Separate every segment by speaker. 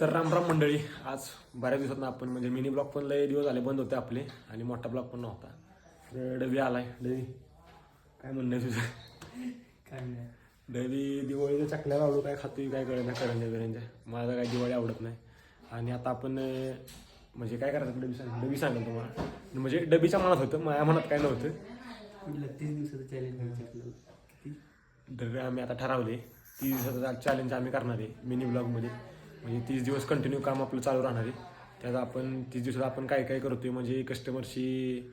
Speaker 1: तर रामराम मंडळी आज बऱ्याच दिवसात आपण म्हणजे मिनी ब्लॉग पण लय दिवस झाले बंद होते आपले आणि मोठा ब्लॉग पण नव्हता. तर डबी आलाय. डबी काय म्हणणं तुझं?
Speaker 2: काय नाही
Speaker 1: डबी दिवाळीच्या चकल्या लावलो काय खातोय काय कळत नाही करंजा बिरंजा मला काय दिवाळी आवडत नाही. आणि आता आपण म्हणजे काय करायचं डबी सांग डबी सांगेल तुम्हाला. म्हणजे डबीच्या मनात होतं माझ्या मनात काय नव्हतं.
Speaker 2: तीस दिवसाचं चॅलेंज
Speaker 1: तर आम्ही आता ठरवले तीस दिवसाचा चॅलेंज आम्ही करणार आहे मिनी ब्लॉगमध्ये म्हणजे तीस दिवस कंटिन्यू काम आपलं चालू राहणार आहे. त्यात आपण तीस दिवसात आपण काय काय करतोय? म्हणजे कस्टमरशी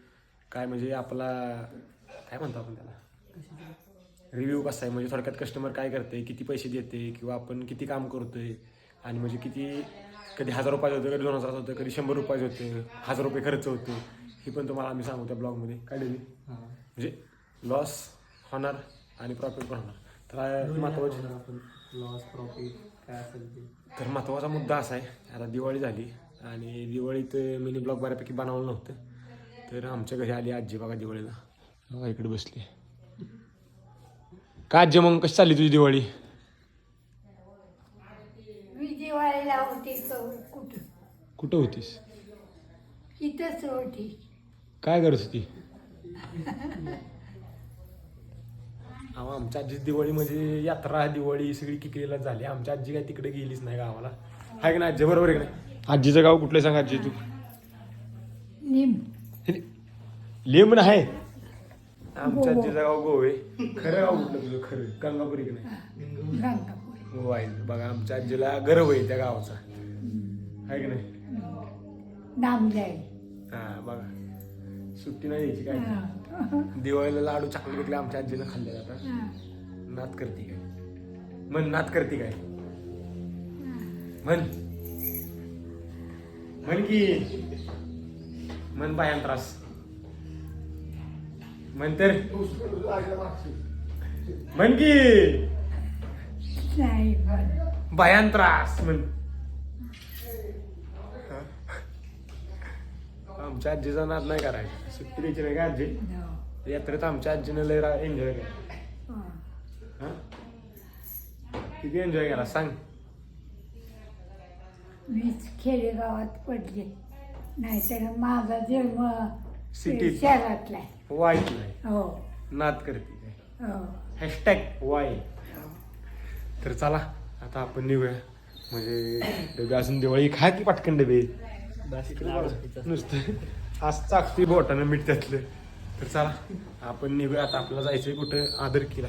Speaker 1: काय म्हणजे आपला काय म्हणतो आपण त्याला? रिव्ह्यू कसा आहे? म्हणजे थोडक्यात कस्टमर काय करते किती पैसे देते किंवा आपण किती काम करतोय? आणि म्हणजे किती कधी हजार रुपयाचं होतं कधी दोन हजार होतं कधी शंभर रुपयाचं होतं हजार रुपये खर्च होतो हे पण तुम्हाला आम्ही सांगू त्या ब्लॉगमध्ये काय डेली? म्हणजे लॉस होणार आणि प्रॉफिट पण होणार. तर महत्वाची
Speaker 2: आपण. लॉस प्रॉफिट काय असेल ते.
Speaker 1: तर महत्त्वाचा मुद्दा असा आहे. आता दिवाळी झाली आणि दिवाळीत मिनी ब्लॉग बऱ्यापैकी बनवलं नव्हतं. तर आमच्या घरी आली आजी बघा दिवाळीला. बघा इकडे बसली. काय आजी मग कशी चालली तुझी दिवाळी?
Speaker 3: मी दिवाळीला होती क- कुठं?
Speaker 1: कुठं होतीस?
Speaker 3: इथंच होती.
Speaker 1: काय करत होती? आमच्या आजी दिवाळी म्हणजे यात्रा दिवाळी सगळी किकलीला झाली? आमच्या आजी काय तिकडे गेलीच नाही गावाला. आहे की नाही आजी? बरोबर आहे की नाही? आजीचं गाव कुठलं सांग आजी तू?
Speaker 3: निम.
Speaker 1: लिंबन आहे आमच्या आजीचं गाव गोवे. खरं गाव कुठलं तुझं? खरं. गंगापुरी की नाही?
Speaker 3: गंगापूर.
Speaker 1: हो आहे बघा आमच्या आजीला गर्व आहे त्या गावाचा. आहे की नाही? हा बघा. सुट्टी नाही द्यायची काय दिवाळीला लाडू चॉकलेट विकले आमच्या आजीनं खाल्ले जातात. नात करते काय? म्हण नात करते काय? म्हण. म्हण की. म्हण बायान त्रास. म्हण तर. म्हण की.
Speaker 3: नाही पण
Speaker 1: बायान त्रास म्हण. आमच्या आजीचा नाद नाही करायचा. सुट्टी द्यायची नाही का आजी?
Speaker 3: no.
Speaker 1: यात्रेत आमच्या आजीनं लय एन्जॉय केला.
Speaker 3: हा.
Speaker 1: हा? किती एन्जॉय केला? सांग.
Speaker 3: मीच खेडेगावात पडले. नाहीतर माझा जन्म
Speaker 1: सिटीत.
Speaker 3: शहरातला
Speaker 1: नाही
Speaker 3: हो.
Speaker 1: नाद करते काय
Speaker 3: हो.
Speaker 1: हॅशटॅग वाय तर चला आता आपण निघूया. म्हणजे डबे अजून दिवाळी खा की पटकन डबे. नुसतं आज चाकती बोटानं मीठ त्यातलं. तर चला आपण निघूया आता. आपल्याला जायचंय कुठं? आदरकीला.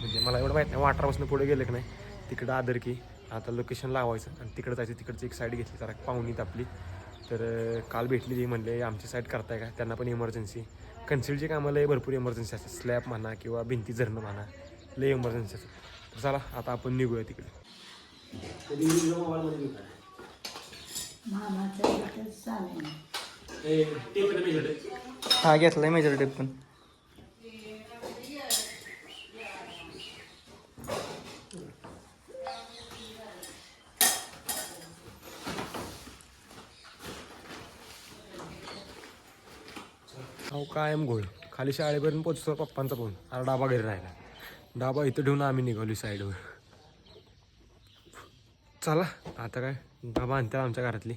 Speaker 1: म्हणजे मला एवढं माहीत नाही वाटरापासून पुढे गेलं की नाही. तिकडं आदरकी. आता लोकेशन लावायचं आणि तिकडं जायचं. तिकडची एक साईड घेतली जरा पाहुणीत आपली. तर काल भेटली ती म्हणले आमची साईड करताय का? त्यांना पण इमर्जन्सी कन्सिलची कामाला भरपूर इमर्जन्सी असतात. स्लॅब म्हणा किंवा भिंती झरणं म्हणा लय इमर्जन्सी असतात. तर चला आता आपण निघूया तिकडे.
Speaker 3: मामाचं एकच चालेल
Speaker 2: हा घेतलाय मेजर टेप पण.
Speaker 1: अहो कायम घोळ. खाली शाळेपर्यंत पोचतो पप्पांचा फोन. अरे डाबा घरी राहिला. डाबा इथं ठेवून आम्ही निघालो साईडवर चला आता काय? डाबा आणतात आमच्या घरातली.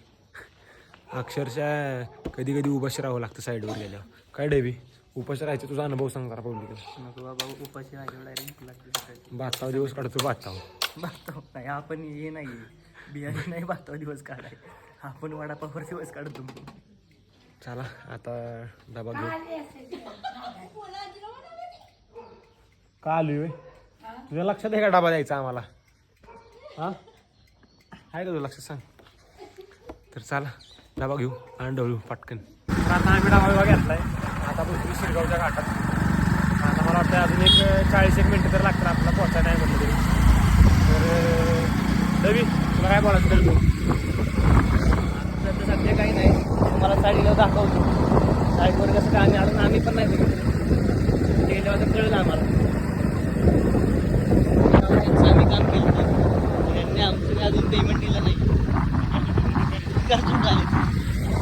Speaker 1: अक्षरशः कधी कधी उपाशी राहावं लागतं साईडवर गेल्यावर. काय डेबी? उपाशी राहायचं तुझा अनुभव सांग जरा पब्लिक
Speaker 2: बाबा
Speaker 1: बाताव दिवस काढतो बाताव
Speaker 2: नाही आपण हे नाही. बियाणे नाही बागताव दिवस काढाय. आपण वडापावर दिवस काढतो.
Speaker 1: चला आता डबा घेऊ. का होय? तुझ्या लक्षात आहे का डबा द्यायचा आम्हाला? हा? आहे का तुझं लक्षात सांग? तर चला डबा घेऊ आणि डवळू पटकन. तर आता आम्ही डबा घेतला आहे आता आपण शिरगावच्या घाटात. आता मला वाटतं अजून एक चाळीस एक मिनटं तर लागतात आपल्याला पोहोचायला नाही म्हटलं तरी. तर रवी तुला काय बोलायचं तरी तू
Speaker 2: सध्या सध्या काही नाही. तुम्हाला साडीला दाखवतो. साईडवर कसं काय आम्ही अजून आम्ही पण नाही बघितलं. गेल्यावर तर कळलं आम्हाला. आम्ही काम केलं आमचं अजून पेमेंट दिलं नाही.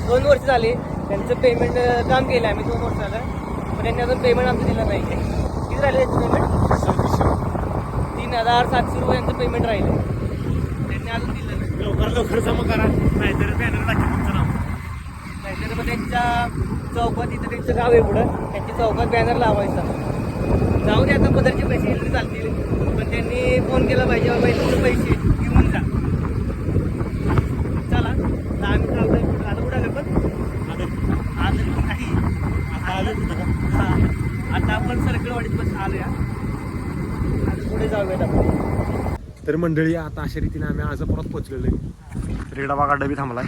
Speaker 2: दोन वर्ष झाले त्यांचं पेमेंट काम केलं आम्ही दोन वर्ष झालं पण त्यांनी अजून पेमेंट आमचं दिलं नाही. किती राहिले त्यांचं पेमेंट तीन हजार सातशे रुपये यांचं पेमेंट राहिले. त्यांनी अजून दिलं नाही.
Speaker 1: लवकर लवकर जमा करा. नाहीतर बॅनर टाकेल तुमचं नाव.
Speaker 2: नाहीतर मग त्यांच्या चौकात इथं त्यांचं गाव आहे पुढं. त्यांच्या चौकात बॅनर लावायचा. जाऊ दे आता पदरचे पैसे चालतील. पण त्यांनी फोन केला पाहिजे बाबा पैसे घेऊन जा चला दहा मिनिट लागलं आता कुठं आलं पण आलं नाही हा. आता आपण सरकळवाडीत बस आलो या आता पुढे जाऊयात आपण
Speaker 1: तर मंडळी आता अशा रीतीने आम्ही आजापुरात पोहोचलेलो आहे. रेडा बागा डबी थांबलाय.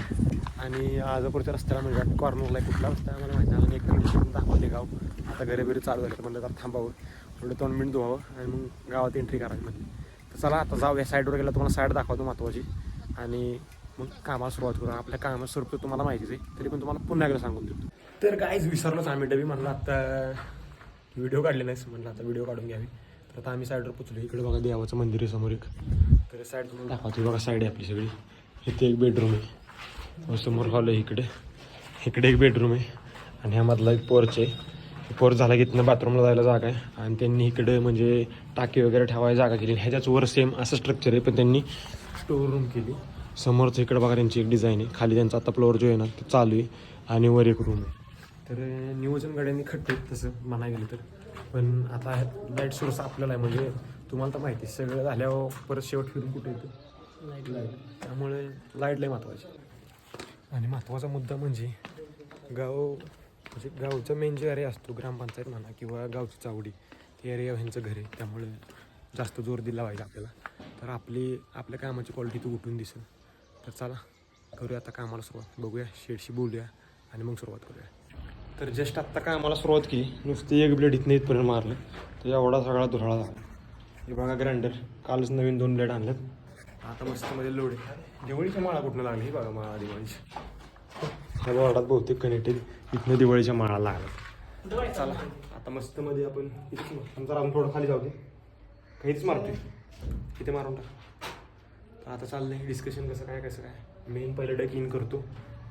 Speaker 1: आणि आजापूरच्या रस्त्याला म्हणजे कॉर्नरला आहे कुठला रस्ता आहे मला माहिती. आणि एक मिनिट दाखवते गाव. आता घरी बिरी चालू झाले म्हणलं तर थांबावं. थोडं दोन मिनिट धुवावं आणि मग गावात एंट्री करायची म्हणजे तर चला आता जाऊ या साईडवर गेला तुम्हाला साईड दाखवतो महत्त्वाची आणि मग कामाला सुरुवात करू आपल्या कामाचं स्वरूप तुम्हाला माहितीच आहे. तरी पण तुम्हाला पुन्हा एकदा सांगून देतो. तर काहीच विसरलोच आम्ही. डबी म्हणलं आता व्हिडिओ काढले नाहीस. म्हणलं आता व्हिडिओ काढून घ्यावी. तर आता आम्ही साईडवर पोचलो इकडे बघा देवाचं मंदिर आहे समोर एक. तर साईड तुम्हाला दाखवतो बघा साईड आहे आपली सगळी. इथे एक बेडरूम आहे. समोर हॉल आहे इकडे. इकडे एक बेडरूम आहे. आणि ह्यामधला एक पोर्च आहे. पोर्च झाला की इथनं बाथरूमला जायला जागा आहे. आणि त्यांनी इकडे म्हणजे टाकी वगैरे ठेवायला जागा केली ह्याच्याच वर सेम असं स्ट्रक्चर आहे पण त्यांनी स्टोर रूम केली. समोरचं इकडे बघा त्यांची एक डिझाईन आहे. खाली त्यांचा आता फ्लोअर जो आहे ना तो चालू आहे. आणि वर एक रूम आहे. तर नियोजन गाड्यांनी खट्टे तसं म्हणाय गेलं तर. पण आता लाइट सोर्स आपल्याला आहे म्हणजे तुम्हाला तर माहिती आहे, सगळं झाल्यावर परत शेवट फिरून कुठे येतं? लाइट लाइट त्यामुळे लाइट लय महत्त्वाची आणि महत्त्वाचा मुद्दा म्हणजे गाव म्हणजे गावचा मेन जे एरिया असतो ग्रामपंचायत म्हणा किंवा गावची चावडी ते एरिया ह्यांचं घर आहे. त्यामुळे जास्त जोर दिला पाहिजे आपल्याला. तर आपली आपल्या कामाची क्वालिटी तू उठून दिसेल. तर चला करूया आता कामाला सुरुवात. बघूया शेडशी बोलूया आणि मग सुरुवात करूया. तर जस्ट आत्ता काय आम्हाला सुरुवात केली. नुसती एक ब्लेड इथनं इथपर्यंत मारलं. तर एवढा सगळा धुराळा झाला. हे बघा ग्राइंडर कालच नवीन दोन ब्लेड आणलेत. आता मस्त मध्ये लोड दिवाळीच्या माळा कुठनं लागली ही बघा माळा दिवाळीची ह्या वॉर्डात बहुतेक कनेक्टेड इथनं दिवाळीच्या माळा लागल्या. चला आता मस्त मध्ये आपण आमचा राम थोडं खाली जाऊ दे. काहीच मारतोय. इथे मारून टाक. तर आता चाललंय. डिस्कशन कसं काय कसं काय? मेन पहिलं डक इन करतो.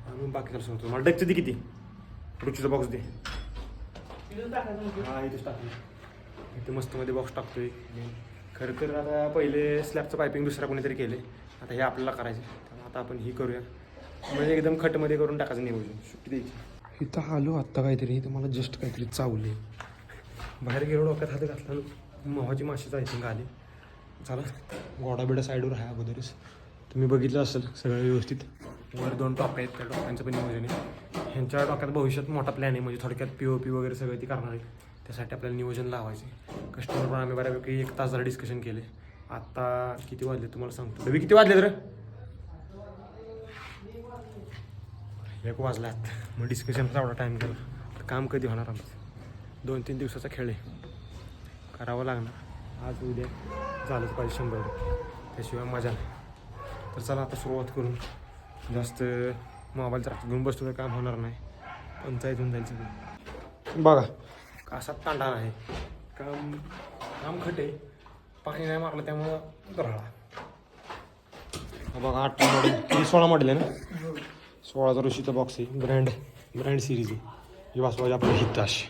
Speaker 1: आणि बाकी सांगतो. मला डकचं ती किती? रुचीचा बॉक्स दे. हा इथेच टाकलं इथे मस्त मध्ये बॉक्स टाकतोय. खरं तर आता पहिले स्लॅबचं पायपिंग दुसऱ्या कोणीतरी केले आता हे आपल्याला करायचं त्यामुळे आता आपण ही करूया. म्हणजे एकदम खटमध्ये करून टाकायचं नियोजन. सुट्टी द्यायची. इथं आलो आत्ता काहीतरी. इथं मला जस्ट काहीतरी चावले. बाहेर गेलो डोक्यात हात घातला. मोहाची माशीच आय थिंक आली. चला गोडा बिडा साईडवर आहे अगोदरच. तुम्ही बघितलं असेल सगळं व्यवस्थित. वर दोन टॉप आहेत त्या टॉप्यांचं पण नियोजन आहे ह्यांच्या डोक्यात भविष्यात मोठा प्लॅन आहे म्हणजे थोडक्यात पी ओ पी वगैरे सगळं ती करणार आहे त्यासाठी आपल्याला नियोजन लावायचे कस्टमर पण आम्ही बऱ्यापैकी एक तास झाला डिस्कशन केले. आत्ता किती वाजले तुम्हाला सांगतो. डबी किती वाजले तर एक वाजला आता मग डिस्कशनचा एवढा टाईम केला. तर काम कधी होणार आमचं? दोन तीन दिवसाचा खेळ आहे. करावं लागणार. आज उद्या झालंच पाहिजे शंभर. टक्के त्याशिवाय मजा नाही. तर चला आता सुरुवात करून. जास्त मोबाईल तर घेऊन बसतो काम होणार नाही. पंचायतून जाईल सगळं. बघा. कासात तांडा आहे. काम काम खटे पाणी नाही मारलं त्यामुळं गराळा बघा आठ मॉडेल सोळा मॉडेल आहे ना? सोळाचा ऋषीचा बॉक्स आहे. ब्रँड ब्रँड सिरीज आहे. ही वाचवायची आपली हिताश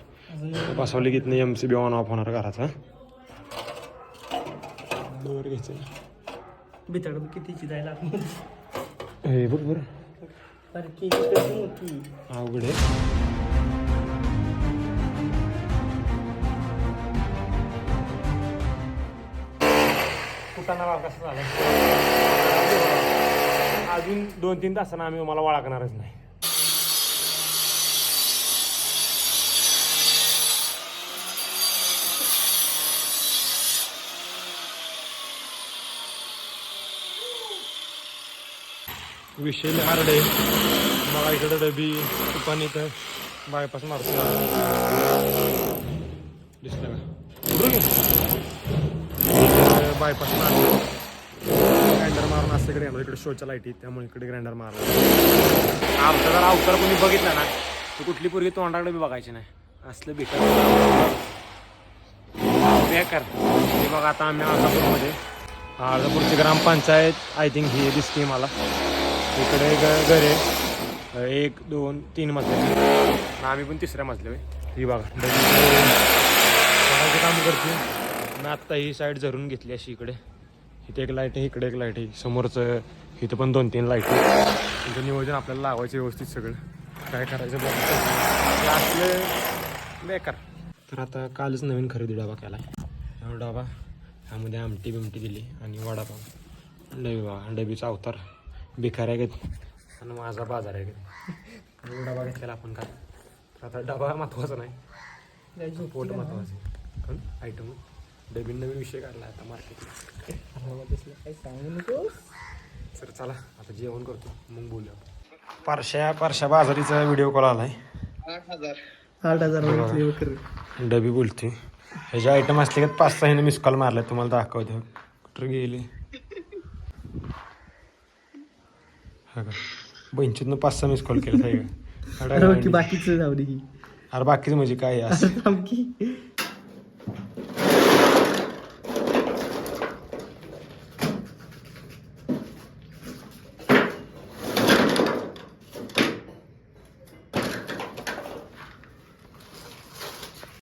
Speaker 1: बसवली की नाही M C B on off होणार घराचा घ्यायचं
Speaker 2: बिताड कितीची जायला
Speaker 1: हे बघ बरं.
Speaker 2: सारखी
Speaker 1: अवघड आहे. भाग कसा झाला अजून दोन तीन तासानं आम्ही मला वळखणारच नाही. विषय हार्ड आहे मला इकडं डबी तुपानी तर बायपास मारतो दिसलं का? बायपास मारतो ग्राइंडर मारून असं इकडे येणार इकडे शोच्या लाईटी त्यामुळे इकडे ग्राइंडर मारला. आमचा जर अवतार कोणी बघितला ना तर कुठली पोरगी तोंडाकडे बी बघायची नाही. असलं बेकार बेकार हे बघा आता आम्ही अर्धापूरमध्ये अर्धापूरची ग्रामपंचायत आय थिंक ही दिसते मला. इकडे एक घर. आहे एक दोन तीन मजले. आम्ही पण तिसऱ्या मजल्यावर ही बघा काम करते. मी आत्ता ही साईड धरून घेतली अशी इकडे. इथे एक लाइट आहे इकडे एक लाइट आहे. समोरचं इथं पण दोन तीन लाइट त्यांचं नियोजन आपल्याला लावायचं व्यवस्थित सगळं. काय करायचं बघायचं बेकार. तर आता कालच नवीन खरेदी डबा केला आहे डबा. ह्यामध्ये आमटी बिमटी दिली आणि वडापाव. डबी बघा डबीचा अवतार. बेकार आहे आणि माझा बाजार आहे घेत डबा घेतलेला आपण काय? तर आता डबा महत्त्वाचा नाही. पोट महत्त्वाचं आहे. आयटम डबीन नवीन विषय काढला आता
Speaker 2: नको
Speaker 1: सर चला आता जेवण करतो. मग बोलूया पारशा पारशा बाजारीचा व्हिडिओ कॉल आलाय.
Speaker 2: आठ हजार.
Speaker 1: डबी बोलते ह्याचे आयटम असले का पाच सहा मिस कॉल मारलाय तुम्हाला दाखवते. कुठं गेले? हा का बंचीतनं पाच सहा मिस कॉल केलं आहे का
Speaker 2: बाकीचं जाऊ दे
Speaker 1: अरे बाकीचं म्हणजे काय असं
Speaker 2: थांब की.